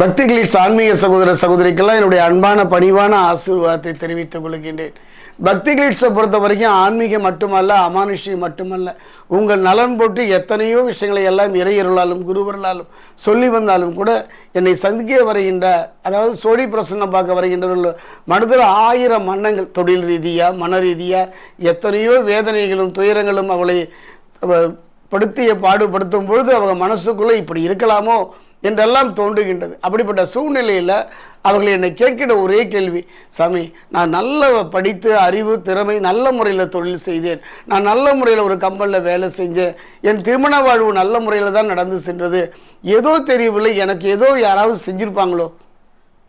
பக்தி ஆன்மீக சகோதர சகோதரிக்கெல்லாம் என்னுடைய அன்பான பணிவான ஆசீர்வாதத்தை தெரிவித்துக் கொள்கின்றேன். பக்தி கிளீட்ஸை பொறுத்த வரைக்கும் ஆன்மீகம் மட்டுமல்ல அமானுஷ்யம் மட்டுமல்ல. உங்கள் நலன் போட்டு எத்தனையோ விஷயங்களை எல்லாம் இறையருளாலும் குருவர்களாலும் சொல்லி வந்தாலும் கூட என்னை சந்திக்க வருகின்ற அதாவது சோழி பிரசன்னம் பார்க்க வருகின்றவர்கள் மனதில் ஆயிரம் மன்னங்கள் தொழில் ரீதியாக மன ரீதியாக எத்தனையோ வேதனைகளும் துயரங்களும் அவளை படுத்திய பாடுபடுத்தும் பொழுது அவங்க மனசுக்குள்ளே இப்படி இருக்கலாமோ? என்றெல்லாம் தோன்றுகின்றது. அப்படிப்பட்ட சூழ்நிலையில் அவர்கள் என்னை கேட்கிற ஒரே கேள்வி சாமி நான் நல்ல படித்து அறிவு திறமை நல்ல முறையில் தொழில் செய்தேன். நான் நல்ல முறையில் ஒரு கம்பெனியில் வேலை செஞ்சேன். என் திருமண வாழ்வு நல்ல முறையில் தான் நடந்து சென்றது. ஏதோ தெரியவில்லை எனக்கு ஏதோ யாராவது செஞ்சுருப்பாங்களோ?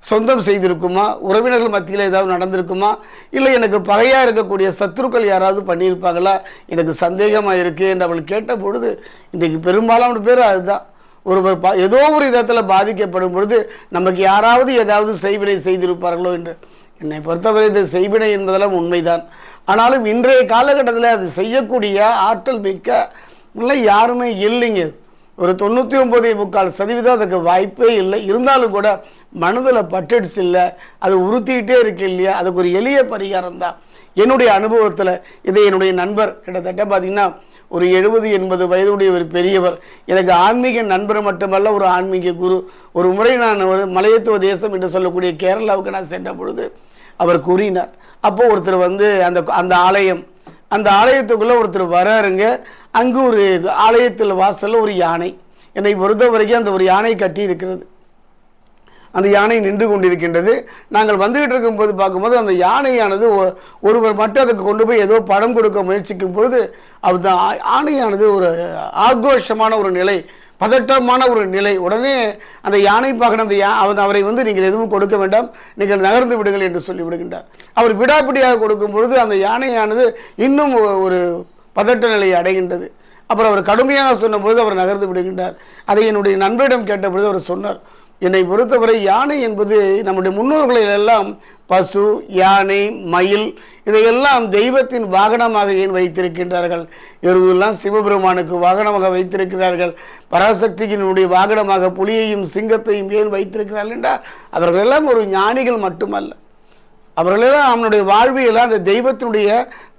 சொந்தம் செய்திருக்குமா? உறவினர்கள் மத்தியில் ஏதாவது நடந்திருக்குமா? இல்லை எனக்கு பகையாக இருக்கக்கூடிய சத்துருக்கள் யாராவது பண்ணியிருப்பாங்களா? எனக்கு சந்தேகமாக இருக்குது என்று அவள் கேட்ட பொழுது இன்றைக்கு பெரும்பாலான பேர் அதுதான். ஒருவர் பா ஏதோ ஒரு விதத்தில் பாதிக்கப்படும் பொழுது நமக்கு யாராவது ஏதாவது செய்வினை செய்திருப்பார்களோ என்று. என்னை பொறுத்தவரை இது செய்வினை என்பதெல்லாம் உண்மைதான். ஆனாலும் இன்றைய காலகட்டத்தில் அது செய்யக்கூடிய ஆற்றல் மிக்க இல்லை யாருமே இல்லைங்க. ஒரு தொண்ணூற்றி ஒம்பது முக்கால் சதவீதம் அதுக்கு வாய்ப்பே இல்லை. இருந்தாலும் கூட மனதில் பட்டுடுச்சு இல்லை. அது உறுத்திக்கிட்டே இருக்கு இல்லையா? அதுக்கு ஒரு எளிய பரிகாரம் தான் என்னுடைய அனுபவத்தில் இதை என்னுடைய நண்பர் கிட்டத்தட்ட பார்த்திங்கன்னா ஒரு எழுபது எண்பது வயதுடைய ஒரு பெரியவர் எனக்கு ஆன்மீக நண்பர் மட்டுமல்ல ஒரு ஆன்மீக குரு. ஒரு முறை நான் ஒரு மலையத்துவ தேசம் என்று சொல்லக்கூடிய கேரளாவுக்கு நான் சென்ற பொழுது அவர் கூறினார். அப்போது ஒருத்தர் வந்து அந்த அந்த ஆலயம் அந்த ஆலயத்துக்குள்ளே ஒருத்தர் வராருங்க. அங்கு ஒரு ஆலயத்தில் வாசலில் ஒரு யானை. என்னை பொறுத்த வரைக்கும் அந்த ஒரு யானை கட்டி இருக்கிறது அந்த யானை நின்று கொண்டிருக்கின்றது. நாங்கள் வந்துகிட்டு இருக்கும்போது பார்க்கும்போது அந்த யானையானது ஒருவர் மட்டும் அதுக்கு கொண்டு போய் ஏதோ படம் கொடுக்க முயற்சிக்கும் பொழுது அந்த ஆ- யானையானது ஒரு ஆக்ரோஷமான ஒரு நிலை பதட்டமான ஒரு நிலை. உடனே அந்த யானை பார்க்கணும் அந்த யா அவன் அவரை வந்து நீங்கள் எதுவும் கொடுக்க வேண்டாம் நீங்கள் நகர்ந்து விடுங்கள் என்று சொல்லி விடுகின்றார் அவர் விடாப்பிடியாக கொடுக்கும் பொழுது அந்த யானையானது இன்னும் ஒரு பதட்ட நிலையை அடைகின்றது. அப்புறம் அவர் கடுமையாக சொன்னபொழுது அவர் நகர்ந்து விடுகின்றார். அதை என்னுடைய நண்பரிடம் கேட்டபொழுது அவர் சொன்னார் என்னை பொறுத்தவரை யானை என்பது நம்முடைய முன்னோர்களில் எல்லாம் பசு யானை மயில் இதையெல்லாம் தெய்வத்தின் வாகனமாக ஏன் வைத்திருக்கின்றார்கள்? எருதெல்லாம் சிவபெருமானுக்கு வாகனமாக வைத்திருக்கிறார்கள். பராசக்தியினுடைய வாகனமாக புலியையும் சிங்கத்தையும் ஏன் வைத்திருக்கிறார்கள் என்றால் அவர்களெல்லாம் ஒரு ஞானிகள் மட்டுமல்ல. அவர்களெல்லாம் அவனுடைய வாழ்வியெல்லாம் அந்த தெய்வத்தினுடைய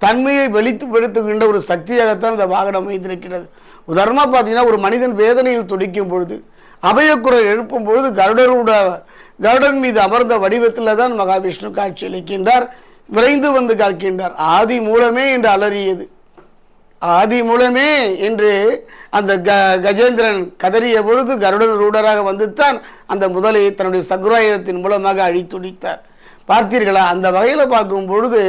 தன்மையை வெளித்து வெளுத்துகின்ற ஒரு சக்தியாகத்தான் அந்த வாகனம் வைத்திருக்கிறது. உதாரணமாக பார்த்தீங்கன்னா ஒரு மனிதன் வேதனையில் துடிக்கும் பொழுது அபயக்குரல் எழுப்பும் பொழுது கருடரோட கருடன் மீது அமர்ந்த வடிவத்தில் தான் மகாவிஷ்ணு காட்சி அளிக்கின்றார் விரைந்து வந்து காக்கின்றார். ஆதி மூலமே என்று அலறியது. ஆதி மூலமே என்று அந்த க கஜேந்திரன் கதறிய பொழுது கருடன் ரூடராக வந்துத்தான் அந்த முதலை தன்னுடைய சகுராயுதத்தின் மூலமாக அழித்துடித்தார். பார்த்தீர்களா? அந்த வகையில் பார்க்கும் பொழுது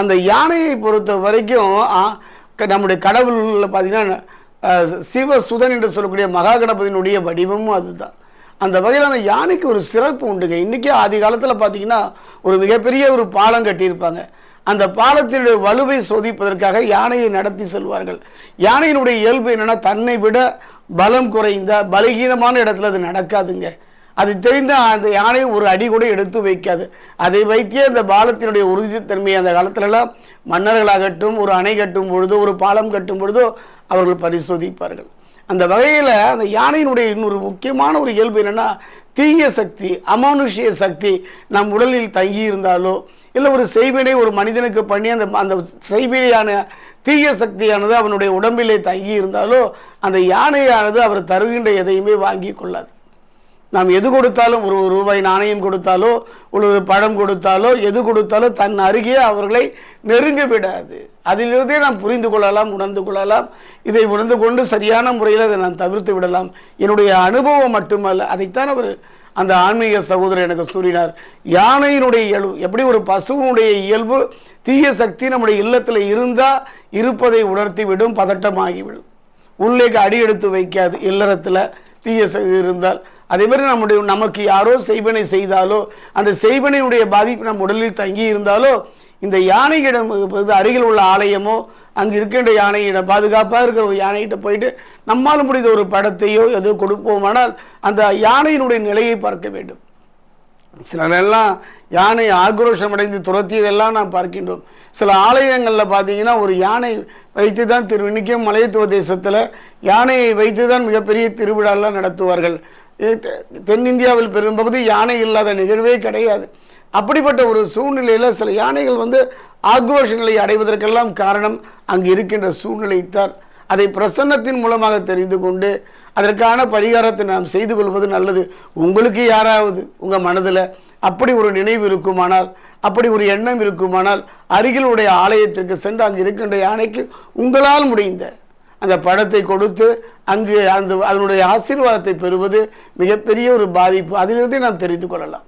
அந்த யானையை பொறுத்த வரைக்கும் நம்முடைய கடவுளில் பார்த்தீங்கன்னா சிவசுதன் என்று சொல்லக்கூடிய மகா கணபதியினுடைய வடிவமும் அதுதான். அந்த வகையில் அந்த யானைக்கு ஒரு சிறப்பு உண்டுங்க இன்றைக்கே ஆதி காலத்தில் பார்த்தீங்கன்னா ஒரு மிகப்பெரிய ஒரு பாலம் கட்டியிருப்பாங்க. அந்த பாலத்தினுடைய வலுவை சோதிப்பதற்காக யானையை நடத்தி செல்வார்கள். யானையினுடைய இயல்பு என்னென்னா தன்னை விட பலம் குறைந்த பலகீனமான இடத்துல அது நடக்காதுங்க. அது தெரிந்த அந்த யானை ஒரு அடி கூட எடுத்து வைக்காது. அதை வைத்தே அந்த பாலத்தினுடைய உறுதித்தன்மை அந்த காலத்திலலாம் மன்னர்களாகட்டும் ஒரு அணை கட்டும் பொழுதோ ஒரு பாலம் கட்டும் பொழுதோ அவர்கள் பரிசோதிப்பார்கள். அந்த வகையில் அந்த யானையினுடைய இன்னொரு முக்கியமான ஒரு இயல்பு என்னென்னா தீய சக்தி அமானுஷ்ய சக்தி நம் உடலில் தங்கி இருந்தாலோ இல்லை ஒரு செய்வினை ஒரு மனிதனுக்கு பண்ணி அந்த அந்த செய்வினையான தீய சக்தியானது அவனுடைய உடம்பிலே தங்கி இருந்தாலோ அந்த யானையானது அவர் தருகின்ற எதையுமே வாங்கி கொள்ளாது. நாம் எது கொடுத்தாலும் ஒரு ரூபாய் நாணயம் கொடுத்தாலோ ஒரு பழம் கொடுத்தாலோ எது கொடுத்தாலோ தன் அருகே அவர்களை நெருங்க விடாது. அதிலிருந்தே நாம் புரிந்து கொள்ளலாம் உணர்ந்து கொள்ளலாம். இதை உணர்ந்து கொண்டு சரியான முறையில் அதை நான் தவிர்த்து விடலாம். என்னுடைய அனுபவம் மட்டுமல்ல அதைத்தான் அவர் அந்த ஆன்மீக சகோதரர் எனக்கு சூறினார் யானையினுடைய இயல்பு எப்படி ஒரு பசுவினுடைய இயல்பு தீய சக்தி நம்முடைய இல்லத்தில் இருந்தால் இருப்பதை உணர்த்தி விடும் பதட்டமாகிவிடும். உள்ளேக்கு அடி எடுத்து வைக்காது இல்லறத்தில் தீய சக்தி இருந்தால் அதே மாதிரி நம்முடைய நமக்கு யாரோ செய்வனை செய்தாலோ அந்த செய்வனையுடைய பாதிப்பு நம் உடலில் தங்கி இருந்தாலோ இந்த யானையிடம் அருகில் உள்ள ஆலயமோ அங்கு இருக்கின்ற யானையிடம் பாதுகாப்பாக இருக்கிற ஒரு யானைகிட்ட போயிட்டு நம்மால் முடிந்த ஒரு படத்தையோ எதோ கொடுப்போமானால் அந்த யானையினுடைய நிலையை பார்க்க வேண்டும். சிலரெல்லாம் யானை ஆக்ரோஷம் அடைந்து துரத்தியதெல்லாம் நாம் பார்க்கின்றோம். சில ஆலயங்களில் பார்த்தீங்கன்னா ஒரு யானை வைத்து தான் திரு இன்னைக்கும் மலையத்துவ தேசத்தில் யானையை வைத்து தான் மிகப்பெரிய திருவிழாலாம் நடத்துவார்கள். தென்னிந்தியாவில் பெரும்பகுதி யானை இல்லாத நிகழ்வே கிடையாது. அப்படிப்பட்ட ஒரு சூழ்நிலையில் சில யானைகள் வந்து ஆக்ரோஷ நிலை அடைவதற்கெல்லாம் காரணம் அங்கு இருக்கின்ற சூழ்நிலை தான் அதை பிரசன்னத்தின் மூலமாக தெரிந்து கொண்டு அதற்கான பரிகாரத்தை நாம் செய்து கொள்வது நல்லது. உங்களுக்கு யாராவது உங்கள் மனதில் அப்படி ஒரு நினைவு இருக்குமானால் அப்படி ஒரு எண்ணம் இருக்குமானால் அருகிலுடைய ஆலயத்திற்கு சென்று அங்கு இருக்கின்ற யானைக்கு உங்களால் முடிந்த அந்த பணத்தை கொடுத்து அங்கு அந்த அதனுடைய ஆசீர்வாதத்தை பெறுவது மிகப்பெரிய ஒரு பாதிப்பு. அதிலிருந்தே நாம் தெரிந்து கொள்ளலாம்.